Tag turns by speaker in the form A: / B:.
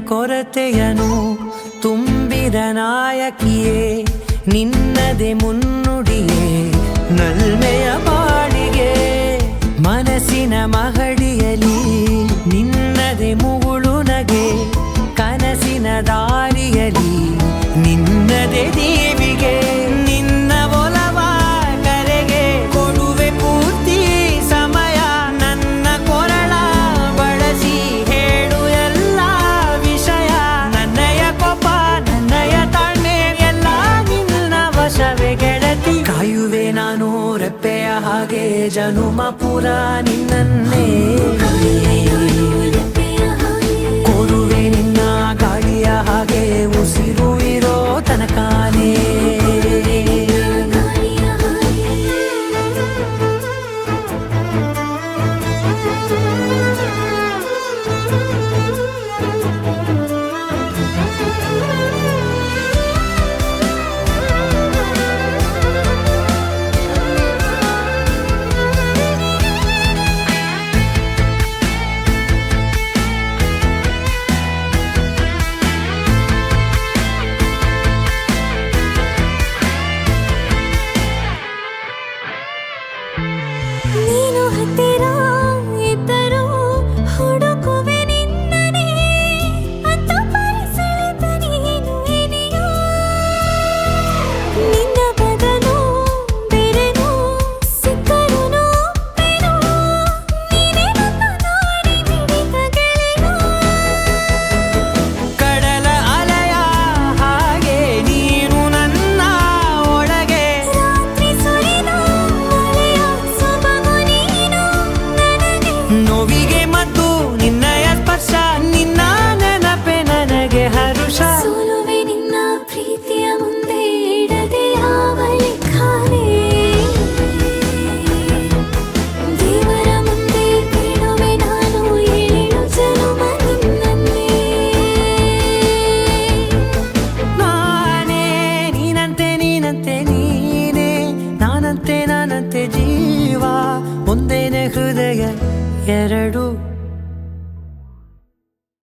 A: ಕೊರತೆಯನು ತುಂಬಿದ ನಾಯಕಿಯೇ ನಿನ್ನದೆ ಮುನ್ನುಡಿಯೇ ನಲ್ಮೆಯ ಬಾಡಿಗೆ ಮನಸ್ಸಿನ ಮಹ ಹಾಗೆ ಜನುಮ ಪುರಾಣಿ ನನ್ನೇ